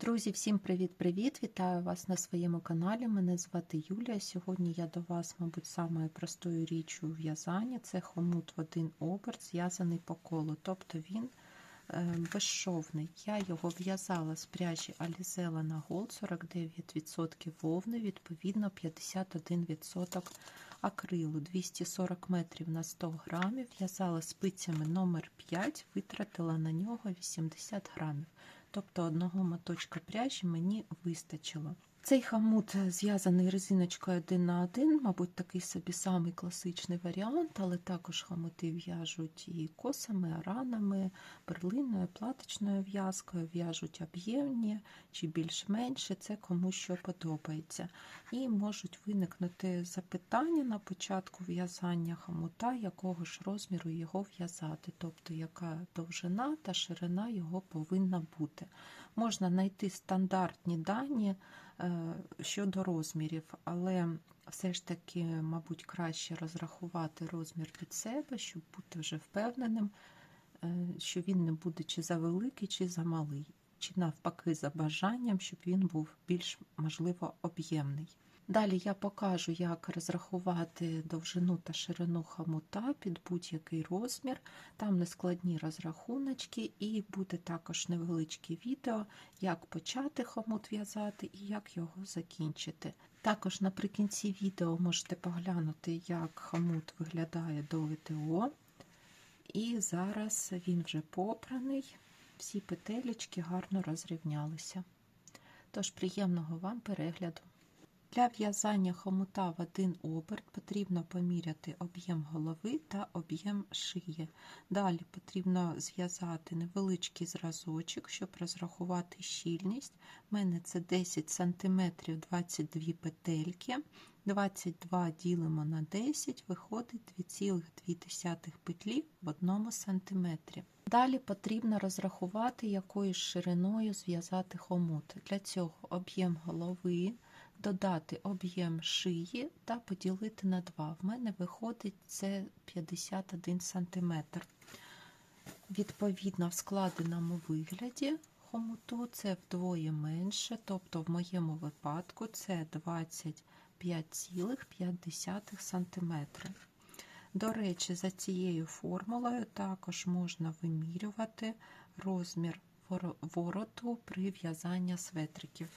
Друзі, всім привіт-привіт! Вітаю вас на своєму каналі. Мене звати Юлія. Сьогодні я до вас, мабуть, самою простою річчю у в'язанні. Це хомут в один оберт, зв'язаний по колу, тобто він е, безшовний. Я його в'язала з пряжі Alizella на Gold 49% вовни, відповідно 51% акрилу 240 метрів на 100 грамів. В'язала спицями номер 5 витратила на нього 80 грамів. Тобто одного моточка пряжі мені вистачило. Цей хамут зв'язаний резиночкою один на один, мабуть, такий собі самий класичний варіант, але також хамути в'яжуть і косами, аранами, перлинною, платочною в'язкою, в'яжуть об'ємні чи більш-менше, це кому що подобається. І можуть виникнути запитання на початку в'язання хамута, якого ж розміру його в'язати, тобто яка довжина та ширина його повинна бути. Можна знайти стандартні дані щодо розмірів, але все ж таки, мабуть, краще розрахувати розмір під себе, щоб бути вже впевненим, що він не буде чи за великий, чи за малий, чи навпаки, за бажанням, щоб він був більш, можливо, об'ємний. Далі я покажу, як розрахувати довжину та ширину хомута під будь-який розмір. Там нескладні розрахуночки, і буде також невеличке відео, як почати хомут в'язати і як його закінчити. Також наприкінці відео можете поглянути, як хомут виглядає до ВТО. І зараз він вже попраний, всі петелечки гарно розрівнялися. Тож, приємного вам перегляду! Для в'язання хомута в один оберт потрібно поміряти об'єм голови та об'єм шиї. Далі потрібно зв'язати невеличкий зразочок, щоб розрахувати щільність. У мене це 10 см 22 петельки. 22 ділимо на 10, виходить 2,2 петлі в 1 см. Далі потрібно розрахувати, якою шириною зв'язати хомут. Для цього об'єм голови додати об'єм шиї та поділити на 2. В мене виходить це 51 см. Відповідно, в складеному вигляді хомуту це вдвоє менше, тобто в моєму випадку це 25,5 см. До речі, за цією формулою також можна вимірювати розмір вороту при в'язанні светриків.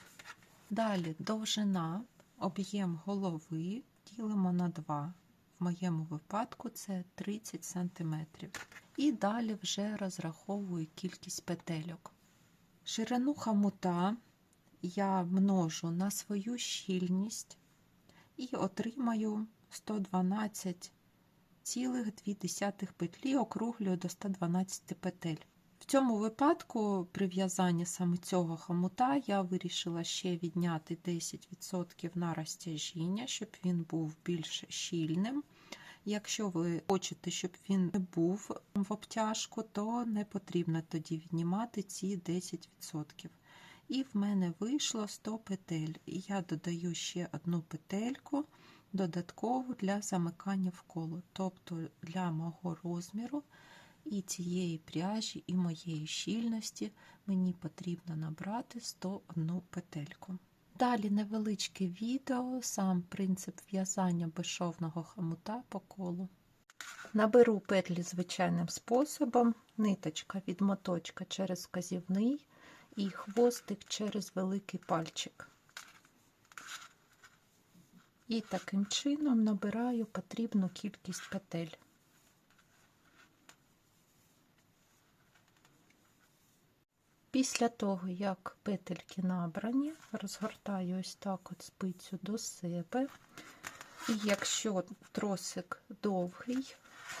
Далі довжина, об'єм голови ділимо на 2. В моєму випадку це 30 см. І далі вже розраховую кількість петельок. Ширину хамута я множу на свою щільність і отримаю 112,2 петлі, округлюю до 112 петель. В цьому випадку, при в'язанні саме цього хомута, я вирішила ще відняти 10% на розтяжіння, щоб він був більш щільним. Якщо ви хочете, щоб він не був в обтяжку, то не потрібно тоді віднімати ці 10%. І в мене вийшло 100 петель. І я додаю ще одну петельку додаткову для замикання в коло, тобто для мого розміру і цієї пряжі, і моєї щільності мені потрібно набрати 101 петельку. Далі невеличке відео, сам принцип в'язання безшовного хомута по колу. Наберу петлі звичайним способом, ниточка від моточка через вказівний і хвостик через великий пальчик. І таким чином набираю потрібну кількість петель. Після того, як петельки набрані, розгортаю ось так от спицю до себе. І якщо тросик довгий,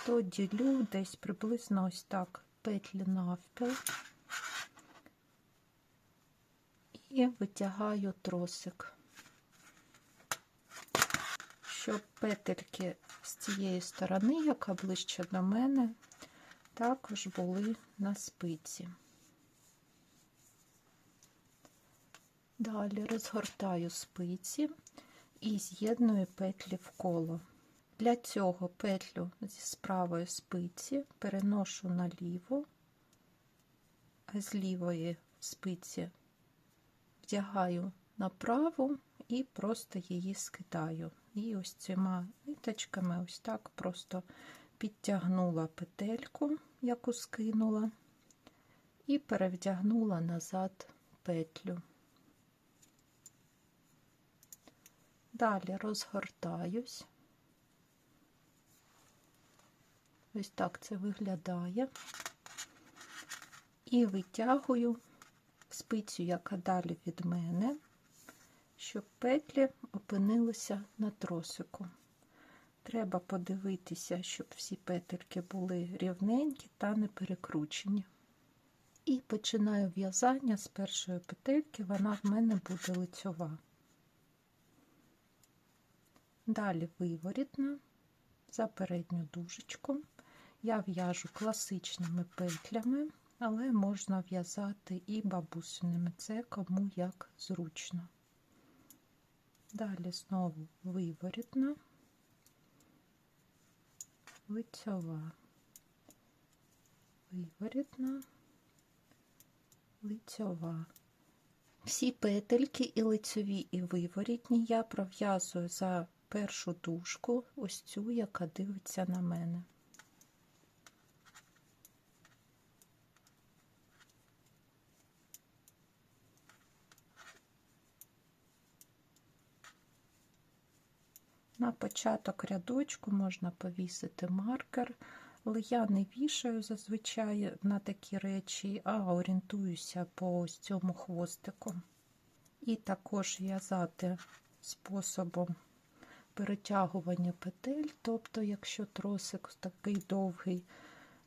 то ділю десь приблизно ось так петлі навпіл і витягаю тросик, щоб петельки з цієї сторони, яка ближче до мене, також були на спиці. Далі розгортаю спиці і з'єдную петлі в коло. Для цього петлю зі правої спиці переношу наліво, а з лівої спиці вдягаю на праву і просто її скидаю. І ось цими ниточками ось так просто підтягнула петельку, яку скинула, і перевдягнула назад петлю. Далі розгортаюсь. Ось так це виглядає. І витягую спицю, яка далі від мене, щоб петлі опинилися на тросику. Треба подивитися, щоб всі петельки були рівненькі та не перекручені. І починаю в'язання з першої петельки, вона в мене буде лицьова. Далі виворітна за передню дужечку. Я в'яжу класичними петлями, але можна в'язати і бабусиними, це кому як зручно. Далі знову виворітна, лицьова, виворітна, лицьова. Всі петельки і лицьові, і виворітні я пров'язую за першу дужку, ось цю, яка дивиться на мене. На початок рядочку можна повісити маркер, але я не вішаю зазвичай на такі речі, а орієнтуюся по ось цьому хвостику. І також в'язати способом перетягування петель, тобто, якщо тросик такий довгий,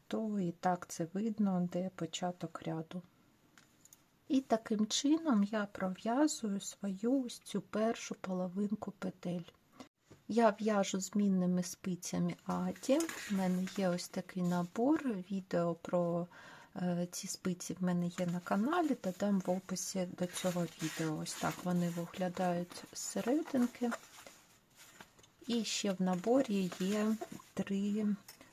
то і так це видно, де початок ряду. І таким чином я пров'язую свою ось цю першу половинку петель. Я в'яжу змінними спицями Аді. У мене є ось такий набор. Відео про е, ці спиці в мене є на каналі, додам в описі до цього відео. Ось так вони виглядають з серединки. І ще в наборі є три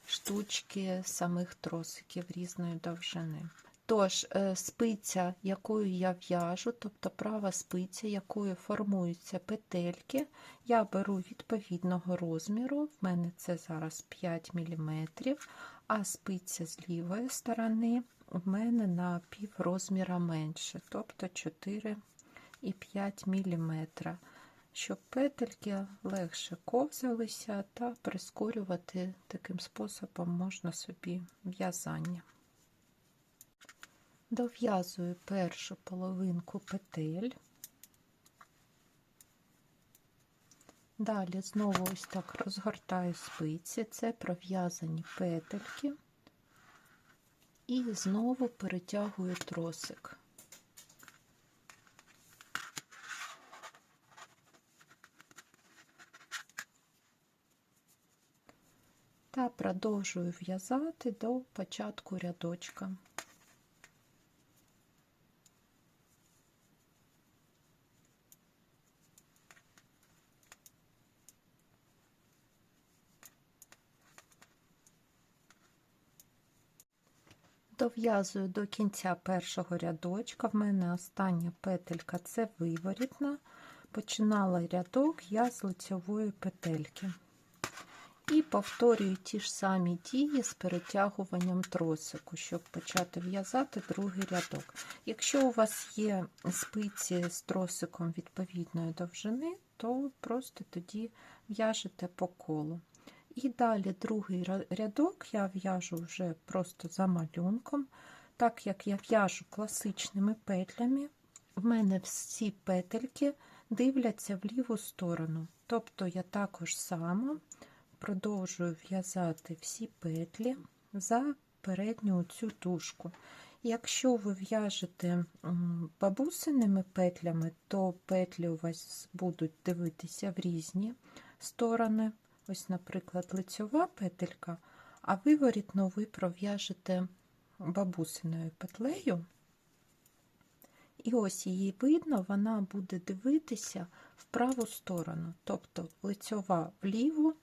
штучки самих тросиків різної довжини. Тож, е, спиця, якою я в'яжу, тобто права спиця, якою формуються петельки, я беру відповідного розміру, в мене це зараз 5 мм, а спиця з лівої сторони в мене на пів розміра менше, тобто 4,5 мм, щоб петельки легше ковзалися та прискорювати таким способом можна собі в'язання. Дов'язую першу половинку петель, далі знову ось так розгортаю спиці, це пров'язані петельки, і знову перетягую тросик. Та продовжую в'язати до початку рядочка. Дов'язую до кінця першого рядочка, в мене остання петелька це виворітна. Починала рядок я з лицьової петельки. І повторюю ті ж самі дії з перетягуванням тросику, щоб почати в'язати другий рядок. Якщо у вас є спиці з тросиком відповідної довжини, то просто тоді в'яжете по колу. І далі другий рядок я в'яжу вже просто за малюнком. Так як я в'яжу класичними петлями, в мене всі петельки дивляться в ліву сторону. Тобто я також само продовжую в'язати всі петлі за передню цю тушку. Якщо ви в'яжете бабусиними петлями, то петлі у вас будуть дивитися в різні сторони. Ось, наприклад, лицьова петелька, а виворітно ви пров'яжете бабусиною петлею, і ось її видно, вона буде дивитися в праву сторону, тобто лицьова вліву,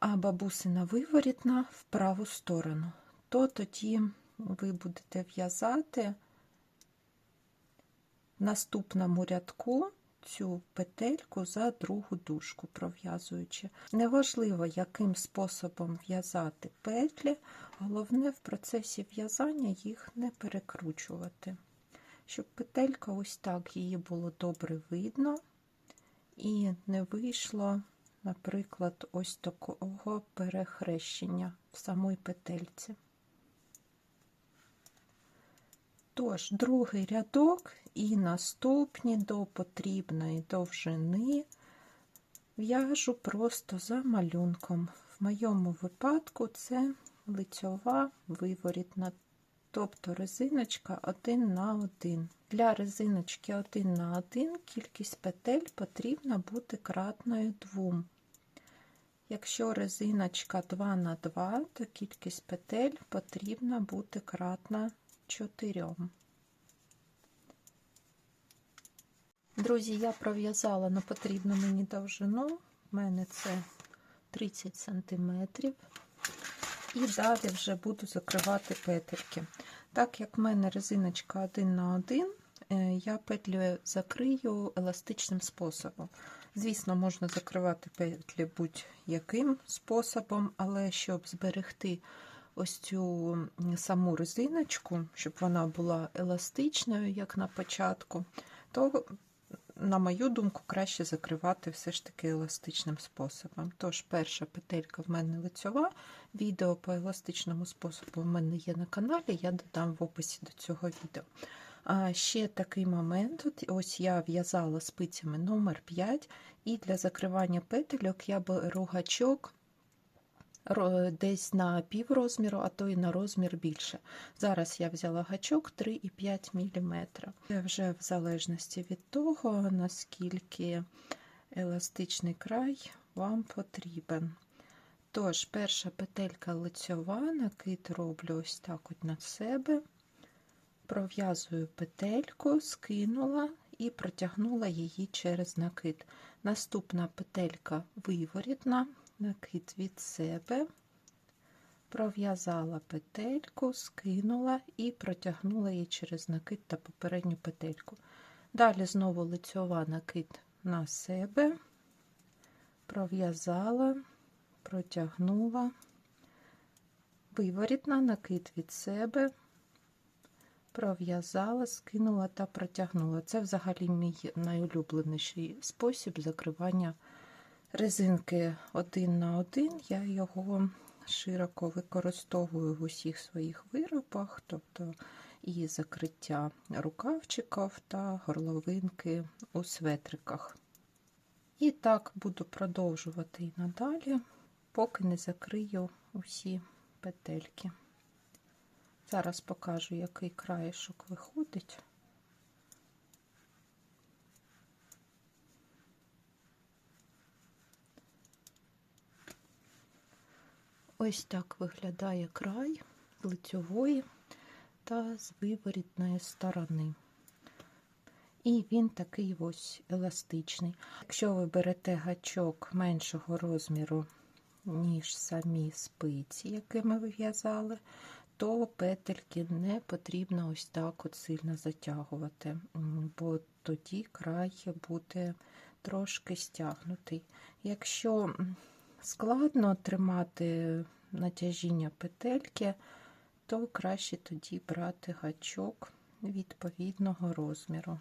а бабусина виворітна в праву сторону. То тоді ви будете в'язати в наступному рядку цю петельку за другу дужку пров'язуючи. Неважливо, яким способом в'язати петлі, головне в процесі в'язання їх не перекручувати, щоб петелька ось так її було добре видно і не вийшло, наприклад, ось такого перехрещення в самій петельці. Тож, другий рядок і наступні до потрібної довжини в'яжу просто за малюнком. В моєму випадку це лицьова виворітна, тобто резиночка 1 на 1. Для резиночки 1 на 1 кількість петель потрібна бути кратною 2. Якщо резиночка 2 на 2, то кількість петель потрібна бути кратна 4. Друзі, я пров'язала на потрібну мені довжину, в мене це 30 см. І далі вже буду закривати петельки. Так як в мене резиночка 1 на 1, е, я петлю закрию еластичним способом. Звісно, можна закривати петлі будь-яким способом, але щоб зберегти ось цю саму резиночку, щоб вона була еластичною, як на початку, то, на мою думку, краще закривати все ж таки еластичним способом. Тож, перша петелька в мене лицьова, відео по еластичному способу в мене є на каналі, я додам в описі до цього відео. А ще такий момент: ось я в'язала спицями номер 5 і для закривання петельок я беру гачок десь на пів розміру, а то і на розмір більше. Зараз я взяла гачок 3,5 мм. Це вже в залежності від того, наскільки еластичний край вам потрібен. Тож, перша петелька лицьова, накид роблю ось так от на себе, пров'язую петельку, скинула і протягнула її через накид. Наступна петелька виворітна, накид від себе, пров'язала петельку, скинула і протягнула її через накид та попередню петельку. Далі знову лицьова накид на себе, пров'язала, протягнула, виворітна накид від себе, пров'язала, скинула та протягнула. Це взагалі мій найулюбленіший спосіб закривання резинки один на один, я його широко використовую в усіх своїх виробах, тобто і закриття рукавчиків та горловинки у светриках. І так буду продовжувати і надалі, поки не закрию усі петельки. Зараз покажу, який краєшок виходить. Ось так виглядає край лицьової та з виворітної сторони. І він такий ось еластичний. Якщо ви берете гачок меншого розміру, ніж самі спиці, якими ви в'язали, то петельки не потрібно ось так от сильно затягувати, бо тоді край буде трошки стягнутий. Якщо складно тримати натяжіння петельки, то краще тоді брати гачок відповідного розміру.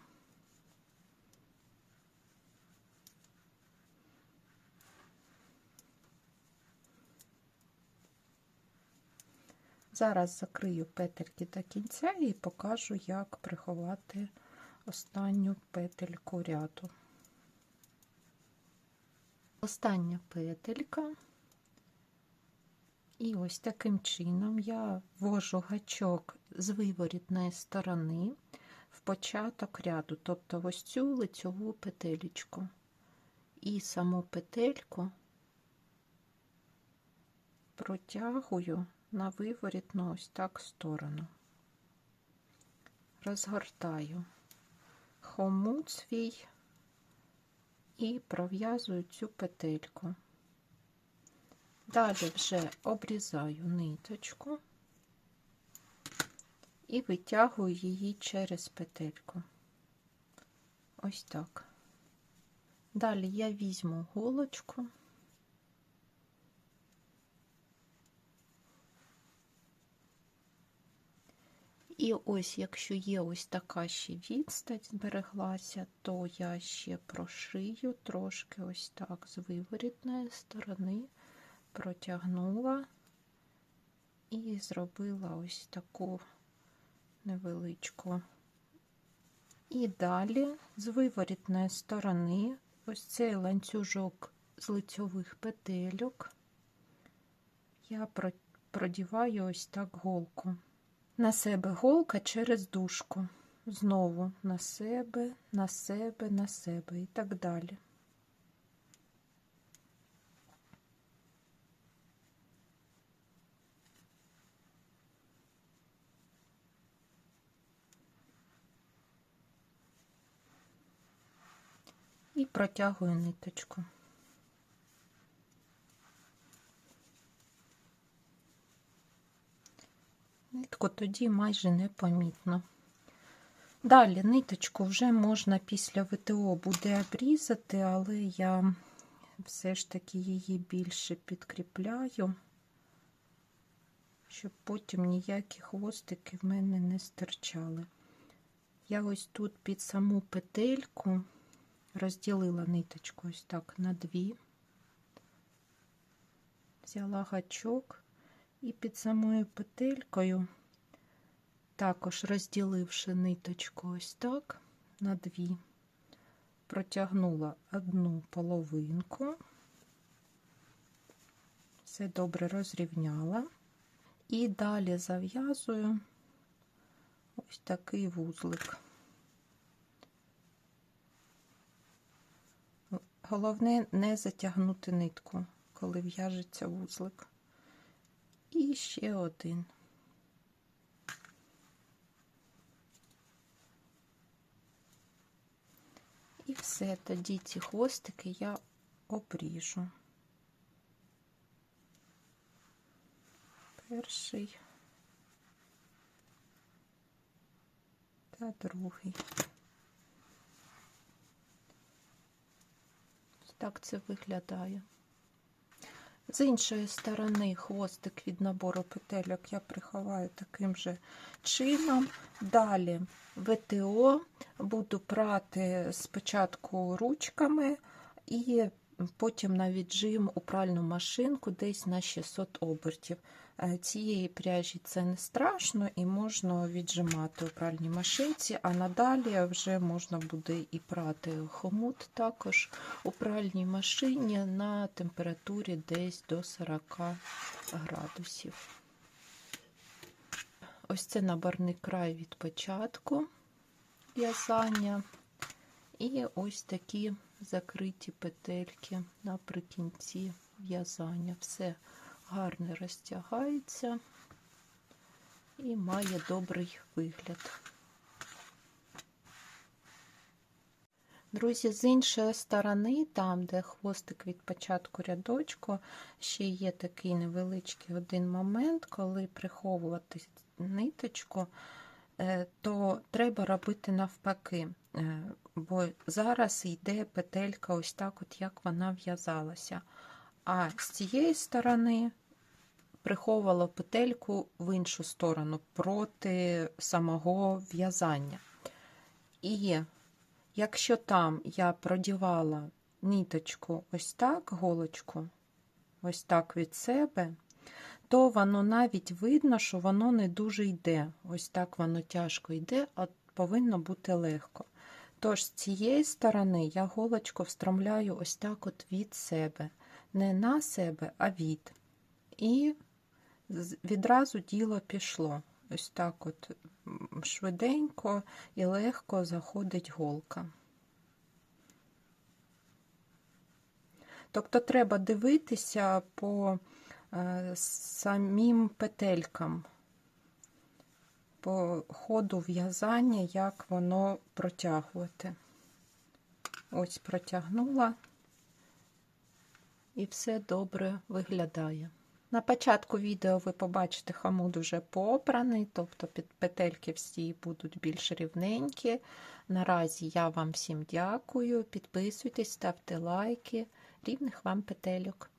Зараз закрию петельки до кінця і покажу, як приховати останню петельку ряду. Остання петелька. І ось таким чином я ввожу гачок з виворітної сторони в початок ряду, тобто ось цю лицьову петелечку. І саму петельку протягую на виворітну ось так сторону. Розгортаю хомут свій і пров'язую цю петельку. Далі вже обрізаю ниточку і витягую її через петельку. ось так. Далі я візьму голочку. І ось, якщо є ось така ще відстань збереглася, то я ще прошию трошки ось так з виворітної сторони, протягнула і зробила ось таку невеличку. І далі з виворітної сторони ось цей ланцюжок з лицьових петельок я продіваю ось так голку. На себе голка через дужку. Знову на себе, на себе, на себе і так далі. І протягую ниточку. Нитку тоді майже непомітно. Далі ниточку вже можна після ВТО буде обрізати, але я все ж таки її більше підкріпляю, щоб потім ніякі хвостики в мене не стирчали. Я ось тут під саму петельку розділила ниточку ось так на дві, взяла гачок і під самою петелькою, також розділивши ниточку ось так на дві, протягнула одну половинку, все добре розрівняла, і далі зав'язую ось такий вузлик. Головне не затягнути нитку, коли в'яжеться вузлик. І ще один. І все, тоді ці хвостики я обріжу. Перший та другий. Так це виглядає. З іншої сторони хвостик від набору петельок я приховаю таким же чином. Далі ВТО буду прати спочатку ручками і потім на віджим у пральну машинку десь на 600 обертів. Е, цієї пряжі це не страшно і можна віджимати у пральній машинці, а надалі вже можна буде і прати хомут також у пральній машині на температурі десь до 40 градусів. Ось це наборний край від початку в'язання. І ось такі закриті петельки наприкінці в'язання. Все гарно розтягається і має добрий вигляд. Друзі, з іншої сторони, там, де хвостик від початку рядочку, ще є такий невеличкий один момент, коли приховувати ниточку, е, то треба робити навпаки, е, бо зараз йде петелька ось так, от як вона в'язалася. А з цієї сторони приховувала петельку в іншу сторону проти самого в'язання. І якщо там я продівала ниточку ось так, голочку, ось так від себе, то воно навіть видно, що воно не дуже йде. Ось так воно тяжко йде, а повинно бути легко. Тож, з цієї сторони я голочку встромляю ось так от від себе не на себе, а від. І відразу діло пішло. Ось так от швиденько і легко заходить голка. Тобто треба дивитися по е, самим петелькам, по ходу в'язання, як воно протягувати. Ось протягнула і все добре виглядає. На початку відео ви побачите хомут вже попраний, тобто під петельки всі будуть більш рівненькі. Наразі я вам всім дякую. Підписуйтесь, ставте лайки, рівних вам петельок.